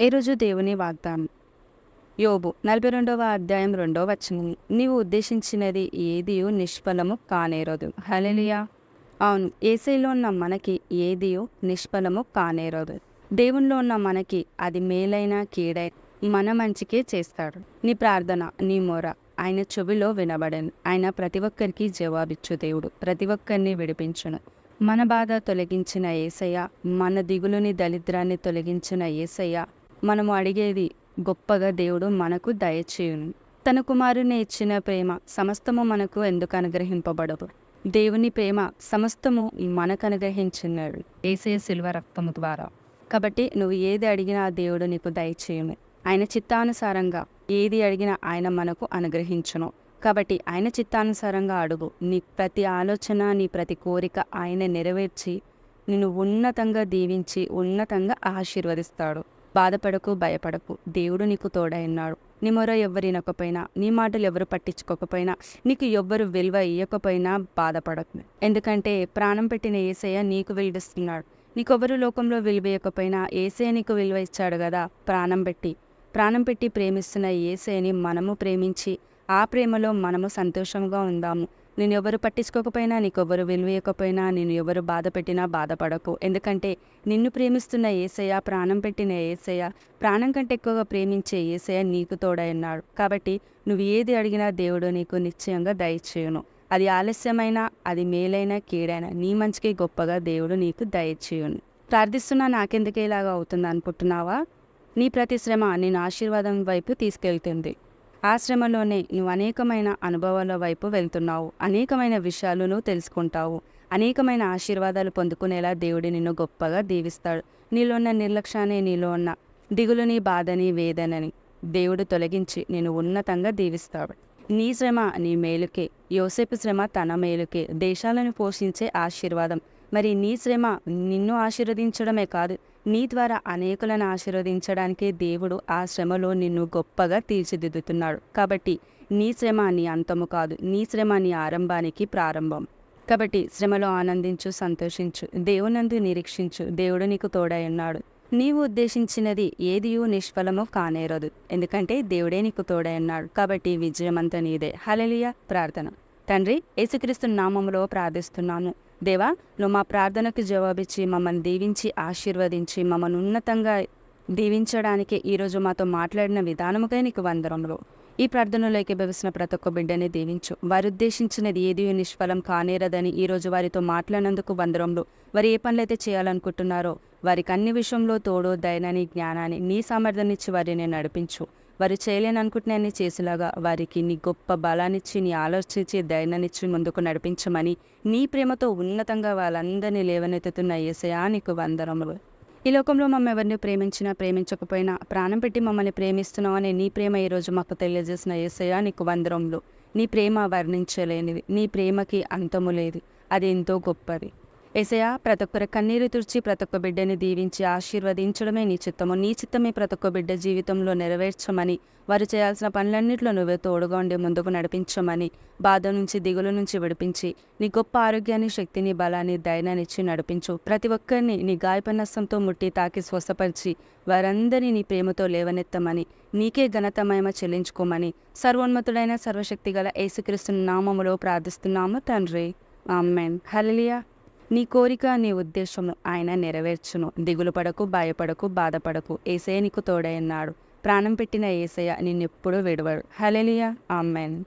ఈరోజు దేవుని వాగ్దానం. యోబు నలభై రెండవ అధ్యాయం రెండవ వచనం నీవు ఉద్దేశించినది ఏదియు నిష్ఫలము కానేరదు. హలెలియా అవును ఏసైలో ఉన్న మనకి ఏదియు నిష్ఫలము కానేరదు. దేవునిలో ఉన్న మనకి అది మేలైన కీడై మన మంచికే చేస్తాడు. నీ ప్రార్థన నీ మొర ఆయన చెవిలో వినబడను. ఆయన ప్రతి ఒక్కరికి జవాబిచ్చు దేవుడు. ప్రతి ఒక్కరిని విడిపించును. మన బాధ తొలగించిన ఏసయ్య మన దిగులుని దరిద్రాన్ని తొలగించిన ఏసయ్య మనము అడిగేది గొప్పగా దేవుడు మనకు దయచేయును. తన కుమారుని ఇచ్చిన ప్రేమ సమస్తము మనకు ఎందుకు అనుగ్రహింపబడదు? దేవుని ప్రేమ సమస్తము మనకు అనుగ్రహించినాడు ఏసయ శిల్వ రక్తము ద్వారా. కాబట్టి నువ్వు ఏది అడిగినా దేవుడు నీకు దయచేయును. ఆయన చిత్తానుసారంగా ఏది అడిగినా ఆయన మనకు అనుగ్రహించును. కాబట్టి ఆయన చిత్తానుసారంగా అడుగు. నీ ప్రతి ఆలోచన నీ ప్రతి కోరిక ఆయన నెరవేర్చి నిన్ను ఉన్నతంగా దీవించి ఉన్నతంగా ఆశీర్వదిస్తాడు. బాధపడకు భయపడకు. దేవుడు నీకు తోడైనాడు నీ మొర ఎవ్వరినకపోయినా నీ మాటలు ఎవరు పట్టించుకోకపోయినా నీకు ఎవ్వరు విలువ ఇవ్వకపోయినా బాధపడకు. ఎందుకంటే ప్రాణం పెట్టిన ఏసయ్య నీకు విలువిస్తున్నాడు. నీకెవ్వరు లోకంలో విలువ ఇవ్వకపోయినా ఏసయ్య నీకు విలువ ఇచ్చాడు కదా ప్రాణం పెట్టి. ప్రాణం పెట్టి ప్రేమిస్తున్న ఏసయ్యని మనము ప్రేమించి ఆ ప్రేమలో మనము సంతోషంగా ఉందాము. నేను ఎవరు పట్టించుకోకపోయినా నీకెవరు విలువేయకపోయినా నేను ఎవరు బాధ పెట్టినా బాధపడకు. ఎందుకంటే నిన్ను ప్రేమిస్తున్న ఏసయ్య ప్రాణం పెట్టిన ఏసయ్య ప్రాణం కంటే ఎక్కువగా ప్రేమించే ఏసయ్య నీకు తోడైనాడు కాబట్టి నువ్వు ఏది అడిగినా దేవుడు నీకు నిశ్చయంగా దయచేయును. అది ఆలస్యమైనా అది మేలైనా కీడైనా నీ మంచికి గొప్పగా దేవుడు నీకు దయచేయును. ప్రార్థిస్తున్నా నాకెందుకే ఇలాగా అవుతుంది అనుకుంటున్నావా? నీ ప్రతి శ్రమ నేను ఆశీర్వాదం వైపు తీసుకెళ్తుంది. ఆ శ్రమలోనే నువ్వు అనేకమైన అనుభవాల వైపు వెళ్తున్నావు. అనేకమైన విషయాలు నువ్వు తెలుసుకుంటావు. అనేకమైన ఆశీర్వాదాలు పొందుకునేలా దేవుడు నిన్ను గొప్పగా దీవిస్తాడు. నీలో ఉన్న నిర్లక్ష్యాన్ని నీలో ఉన్న దిగులుని బాధని వేదనని దేవుడు తొలగించి నేను ఉన్నతంగా దీవిస్తాడు. నీ శ్రమ నీ మేలుకే యోసేపు శ్రమ తన మేలుకే దేశాలను పోషించే ఆశీర్వాదం మరి నీ శ్రమ నిన్ను ఆశీర్వదించడమే కాదు నీ ద్వారా అనేకులను ఆశీర్వదించడానికి దేవుడు ఆ శ్రమలో నిన్ను గొప్పగా తీర్చిదిద్దుతున్నాడు. కాబట్టి నీ శ్రమ నీ అంతము కాదు నీ శ్రమ నీ ఆరంభానికి ప్రారంభం. కాబట్టి శ్రమలో ఆనందించు సంతోషించు దేవునందు నిరీక్షించు దేవుడు నీకు తోడై ఉన్నాడు. నీవు ఉద్దేశించినది ఏదియూ నిష్ఫలము కానేరదు. ఎందుకంటే దేవుడే నీకు తోడై ఉన్నాడు. కాబట్టి విజయమంతా నీదే. హలలియ ప్రార్థన. తండ్రి యేసుక్రీస్తు నామంలో ప్రార్థిస్తున్నాను దేవా నువ్వు మా ప్రార్థనకు జవాబిచ్చి మమ్మల్ని దీవించి ఆశీర్వదించి మమ్మల్ని ఉన్నతంగా దీవించడానికి ఈరోజు మాతో మాట్లాడిన విధానముకై నీకు వందరములు ఈ ప్రార్థనలోకి భవిస్తున్న ప్రతి ఒక్క బిడ్డని దీవించు. వారు ఉద్దేశించినది ఏది నిష్ఫలం కానేరదని ఈరోజు వారితో మాట్లాడినందుకు వందరంలో వారు ఏ పనులైతే చేయాలనుకుంటున్నారో వారికి అన్ని విషయంలో తోడు దయనని జ్ఞానాన్ని నీ సామర్థ్యాన్నిచ్చి వారిని నడిపించు. వారు చేయలేని చేసేలాగా వారికి నీ గొప్ప బలాన్నిచ్చి నీ ఆలోచించి ధైర్యాన్నిచ్చి ముందుకు నడిపించమని నీ ప్రేమతో ఉన్నతంగా వాళ్ళందరినీ లేవనెత్తుతున్న ఏసయా నీకు వందరములు ఈ లోకంలో మమ్మల్ని ఎవరిని ప్రేమించినా ప్రేమించకపోయినా ప్రాణం పెట్టి మమ్మల్ని ప్రేమిస్తున్నామని నీ ప్రేమ ఈరోజు మాకు తెలియజేసిన ఏసయ్య నీకు వందరంలో నీ ప్రేమ వర్ణించలేనిది. నీ ప్రేమకి అంతము లేదు. అది ఎంతో గొప్పది. ఏసయా ప్రతి ఒక్కరి కన్నీరు తుడిచి ప్రతి ఒక్క బిడ్డని దీవించి ఆశీర్వదించడమే నీ చిత్తము. నీ చిత్తమే ప్రతి ఒక్క బిడ్డ జీవితంలో నెరవేర్చమని వారు చేయాల్సిన పనులన్నింటిలో నువ్వే తోడుగా ఉండి ముందుకు నడిపించమని బాధ నుంచి దిగుల నుంచి విడిపించి నీ గొప్ప ఆరోగ్యాన్ని శక్తిని బలాన్ని ధైర్యాన్ని నడిపించు. ప్రతి ఒక్కరిని నీ గాయపనస్సంతో ముట్టి తాకి స్వస్థపరిచి వారందరినీ నీ ప్రేమతో లేవనెత్తమని నీకే ఘనతమయమ చెల్లించుకోమని సర్వోన్నతుడైన సర్వశక్తి గల యేసుక్రీస్తు నామములో ప్రార్థిస్తున్నాము తండ్రి. ఆమెన్. హలియా నీ కోరిక నీ ఉద్దేశము ఆయన నెరవేర్చును. దిగులు పడకు భయపడకు బాధపడకు. ఏసయ నీకు తోడైనాడు ప్రాణం పెట్టిన ఏసయ నిన్నెప్పుడూ విడవడు. Hallelujah amen.